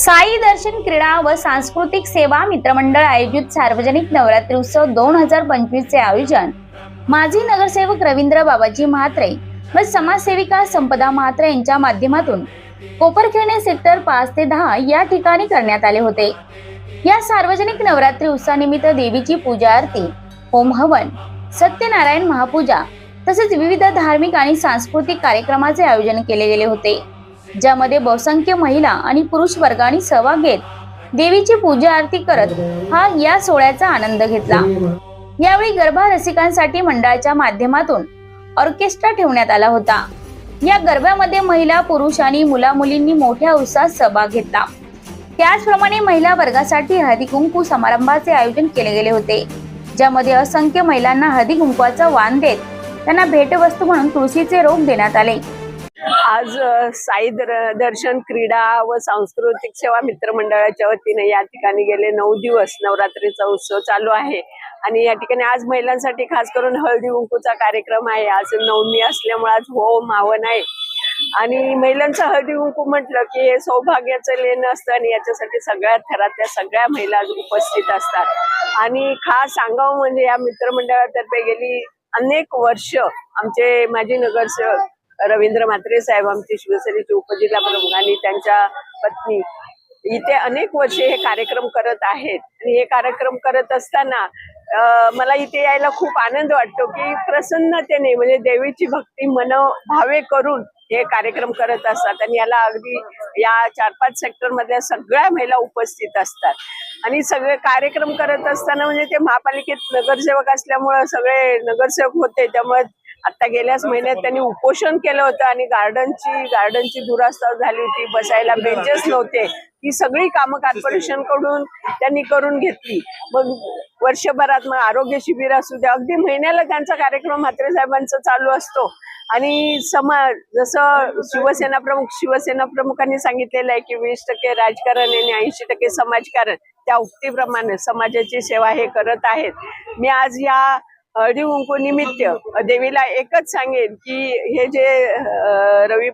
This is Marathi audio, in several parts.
साई दर्शन क्रीडा व सांस्कृतिक सेवा मित्रमंडळ आयोजित सार्वजनिक नवरात्री उत्सव दोन हजार पंचवीस चे आयोजन. माजी नगरसेवक रवींद्र बाबाजी म्हात्रे व समाजसेविका संपदा म्हात्रे यांच्या माध्यमातून कोपरखेडणे सेक्टर पाच ते दहा या ठिकाणी करण्यात आले होते. या सार्वजनिक नवरात्री उत्सवानिमित्त देवीची पूजा आरती होम हवन सत्यनारायण महापूजा तसेच विविध धार्मिक आणि सांस्कृतिक कार्यक्रमाचे आयोजन केले गेले होते. ज्यामध्ये बहुसंख्य महिला आणि पुरुष वर्गाने सहभाग घेत देवीची पूजा आरती करत हा या सोहळ्याचा आनंद घेतला. यावेळी गरबा रसिकांसाठी मंडळाच्या माध्यमातून ऑर्केस्ट्रा ठेवण्यात आला होता. या गरब्यामध्ये महिला पुरुष आणि मुला मुलींनी मोठ्या उत्साहात सहभाग घेतला. त्याचप्रमाणे महिला वर्गासाठी हळदी कुंकू समारंभाचे आयोजन केले गेले होते. ज्यामध्ये असंख्य महिलांना हळदी कुंकवाचा वाण देत त्यांना भेटवस्तू म्हणून तुळशीचे रोप देण्यात आले. आज साई दर्शन क्रीडा व सांस्कृतिक सेवा मित्रमंडळाच्या वतीने या ठिकाणी गेले. नऊ दिवस नवरात्रीचा उत्सव चालू आहे. आणि या ठिकाणी आज महिलांसाठी खास करून हळदी कुंकूचा कार्यक्रम आहे. आज नवमी असल्यामुळे आज होम हवन आहे. आणि महिलांचं हळदी कुंकू म्हटलं की हे सौभाग्याचं लेण असतं आणि याच्यासाठी सगळ्या थरातल्या सगळ्या महिला आज उपस्थित असतात. आणि खास सांगावं म्हणजे या मित्रमंडळातर्फे गेली अनेक वर्ष आमचे माजी नगरसेवक रवींद्र म्हात्रे साहेब आमचे शिवसेनेचे उपजिल्हा प्रमुख आणि त्यांच्या पत्नी. इथे अनेक वर्षे हे कार्यक्रम करत आहेत. आणि हे कार्यक्रम करत असताना मला इथे यायला खूप आनंद वाटतो की प्रसन्नतेने म्हणजे देवीची भक्ती मन भावे करून हे कार्यक्रम करत असतात. आणि याला अगदी या चार पाच सेक्टर मधल्या सगळ्या महिला उपस्थित असतात. आणि सगळे कार्यक्रम करत असताना म्हणजे ते महापालिकेत नगरसेवक असल्यामुळं सगळे नगरसेवक होते त्यामुळे आता गेल्याच महिन्यात त्यांनी उपोषण केलं होतं आणि गार्डनची गार्डनची दुरास्ता झाली होती बसायला बेंचेस नव्हते. ही सगळी कामं कॉर्पोरेशनकडून त्यांनी करून घेतली. मग वर्षभरात मग आरोग्य शिबिर असू द्या अगदी महिन्याला त्यांचा कार्यक्रम म्हात्रे साहेबांचा चालू असतो. आणि समाज जसं शिवसेना प्रमुख शिवसेना प्रमुखांनी सांगितलेलं आहे की वीस टक्के राजकारण आणि ऐंशी टक्के समाजकारण. त्या उक्तीप्रमाणे समाजाची सेवा हे करत आहेत. मी आज या हळदी कुंकू निमित्त देवीला एकच सांगेन की हे जे रवी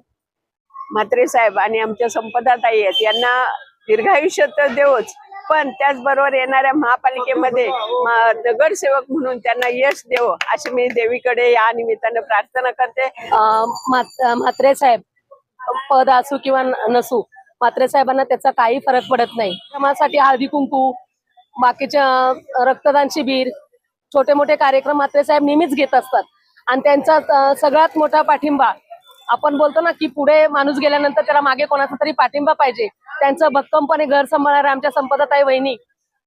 म्हात्रे साहेब आणि आमच्या संपदाताई आहेत यांना दीर्घायुष्य तर देवच पण त्याचबरोबर येणाऱ्या महापालिकेमध्ये नगरसेवक म्हणून त्यांना यश देव अशी मी देवीकडे या निमित्तानं प्रार्थना करते. म्हात्रे साहेब पद असू किंवा नसू म्हात्रे साहेबांना त्याचा काही फरक पडत नाही. समाजासाठी हळदी कुंकू बाकीच्या रक्तदान शिबिर छोटे मोठे कार्यक्रम म्हात्रे साहेब नेहमीच घेत असतात. आणि त्यांचा सगळ्यात मोठा पाठिंबा आपण बोलतो ना की पुढे माणूस गेल्यानंतर त्याला मागे कोणाचा तरी पाठिंबा पाहिजे. त्यांचं भक्कमपणे घर सांभाळणाऱ्या आमच्या संपदाताई वहिनी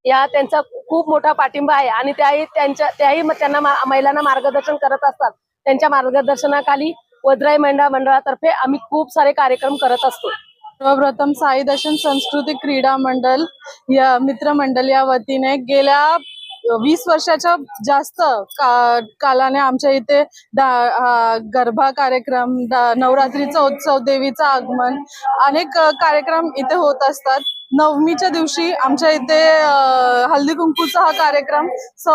या त्यांचा खूप मोठा पाठिंबा आहे. आणि त्याही त्यांच्या त्याही त्यांना महिलांना मार्गदर्शन करत असतात. त्यांच्या मार्गदर्शनाखाली वद्राई मंडळ मंडळातर्फे आम्ही खूप सारे कार्यक्रम करत असतो. सर्वप्रथम साई दर्शन सांस्कृतिक क्रीडा मंडळ या मित्रमंडळ या वतीने गेल्या वीस वर्षाच्या जास्त का कालाने आमच्या इथे गरबा कार्यक्रम नवरात्रीचा उत्सव देवीचा आगमन अनेक कार्यक्रम इथे होत असतात. नवमीच्या दिवशी आमच्या इथे हल्दी कुंकूचा हा कार्यक्रम सौ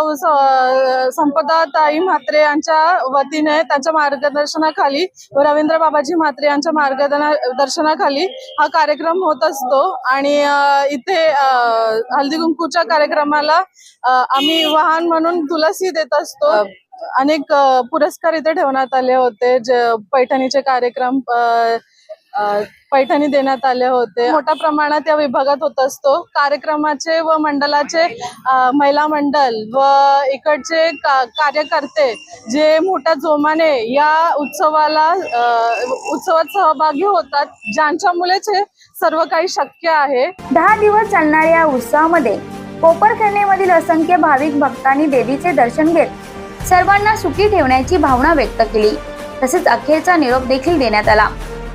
संपदा ताई म्हात्रे यांच्या वतीने त्यांच्या मार्गदर्शनाखाली व रवींद्र बाबाजी म्हात्रे यांच्या मार्गदर्शनाखाली हा कार्यक्रम होत असतो. आणि इथे हल्दी कुंकूच्या कार्यक्रमाला आम्ही वाहन म्हणून तुलसी देत असतो. अनेक पुरस्कार इथे ठेवण्यात आले होते. जे पैठणीचे कार्यक्रम पैठणी देण्यात आले होते. मोठ्या प्रमाणात या विभागात होत असतो. कार्यक्रमाचे व मंडळाचे महिला मंडल व इकडचे का- कार्यकर्ते जे मोठ्या जोमाने या उत्सवाला अ, उत्सवात सहभागी होतात ज्यांच्यामुळेच हे सर्व काही शक्य आहे. दहा दिवस चालणाऱ्या या उत्सवामध्ये कोपरखरणेमधील असंख्य भाविक भक्तांनी देवीचे दर्शन घेत सर्वांना सुखी ठेवण्याची भावना व्यक्त केली. तसेच अखेरचा निरोप देखील देण्यात आला.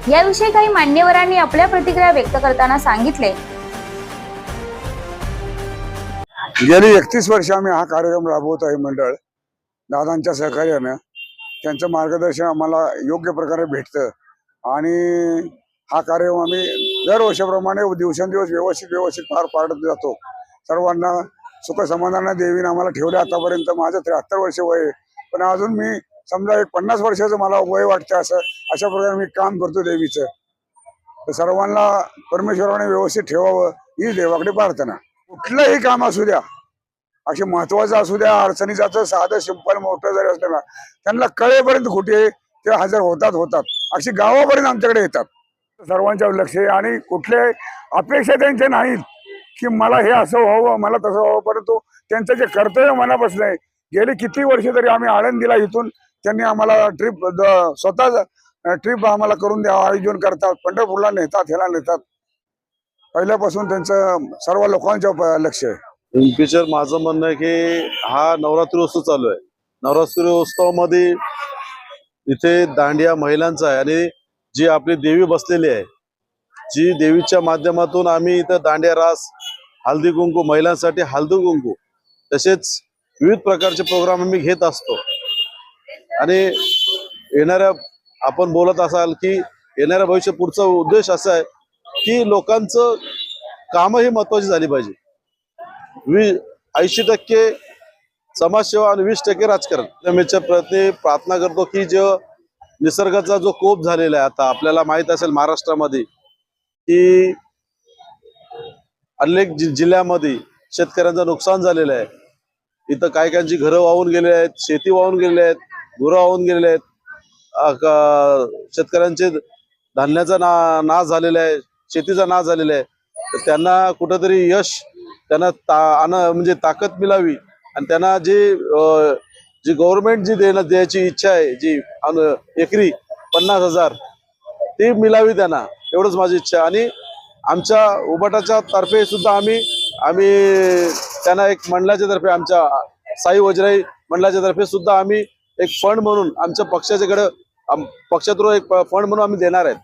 याविषयी काही मान्यवरांनी आपल्या प्रतिक्रिया व्यक्त करताना सांगितले. गेली एकतीस वर्ष आम्ही हा कार्यक्रम राबवत आहे मंडळ. दादांच्या सहकार्यानं. त्यांचं मार्गदर्शन आम्हाला योग्य प्रकारे भेटतं. आणि हा कार्यक्रम आम्ही दरवर्षाप्रमाणे दिवसेंदिवस व्यवस्थित व्यवस्थित पार पाडत जातो. सर्वांना सुख समाधान देवीने आम्हाला ठेवलं. आतापर्यंत माझं त्र्याहत्तर वर्ष वय पण अजून मी समजा एक पन्नास वर्षाचं मला वय वाटतं असं अशा प्रकारे मी काम करतो देवीचं. तर सर्वांना परमेश्वराने व्यवस्थित ठेवावं ही देवाकडे प्रार्थना. कुठलंही काम असू द्या असे महत्वाचं असू द्या अडचणीचा साधं सिंपल मोठं जरी असलं ना त्यांना कळेपर्यंत कुठे ते हजर होतात होतात. अशी गावापर्यंत आमच्याकडे येतात. सर्वांच्या लक्ष आहे आणि कुठले अपेक्षा त्यांच्या नाहीत की मला हे असं व्हावं मला तसं व्हावं परंतु त्यांचं जे कर्तव्य मनापासून आहे गेली किती वर्ष तरी आम्ही आळंदीला इथून त्यांनी आम्हाला ट्रिप स्वतः ट्रिप आम्हाला करून द्या आयोजन करतात. पंढरपूरला नेतात ह्याला नेतात. पहिल्यापासून त्यांचं सर्व लोकांच्या लक्ष आहे. इन फ्युचर माझं म्हणणं आहे की हा नवरात्री उत्सव चालू आहे. नवरात्री उत्सवामध्ये इथे दांडिया महिलांचा आहे आणि जी आपली देवी बसलेली आहे जी देवीच्या माध्यमातून आम्ही इथं दांडिया रास हल्दी कुंकू महिलांसाठी हल्दी कुंकू तसेच विविध प्रकारचे प्रोग्राम आम्ही घेत असतो. आणि येणाऱ्या आपण बोलत असाल की येणाऱ्या भविष्य पुढचा उद्देश असा आहे की लोकांचं कामही महत्वाची झाली पाहिजे. वी ऐंशी टक्के समाजसेवा आणि वीस टक्के राजकारण. त्याच्या प्रति प्रार्थना करतो की जो निसर्गाचा जो कोप झालेला आहे आता आपल्याला माहीत असेल महाराष्ट्रामध्ये की अनेक जि- जिल्ह्यामध्ये शेतकऱ्यांचं नुकसान झालेलं आहे. इथं काही काहींची घरं वाहून गेले आहेत शेती वाहून गेलेली आहेत. गुरं होऊन गेलेले आहेत. शेतकऱ्यांचे धान्याचा ना नाश झालेला आहे शेतीचा नाश झालेला आहे. तर त्यांना कुठंतरी यश त्यांना ता आण म्हणजे ताकद मिळावी. आणि त्यांना जे जी गव्हर्नमेंट जी देणं द्यायची इच्छा आहे जी अन- एकरी पन्नास हजार ती मिळावी त्यांना. एवढंच माझी इच्छा आहे. आणि आमच्या उबाटाच्या तर्फे सुद्धा आम्ही आम्ही त्यांना एक मंडळाच्या तर्फे आमच्या साई वजराई मंडळाच्या तर्फे सुद्धा आम्ही एक फंड म्हणून आमच्या पक्षाच्याकडे आम- पक्षातून एक फंड म्हणून आम्ही देणार आहेत.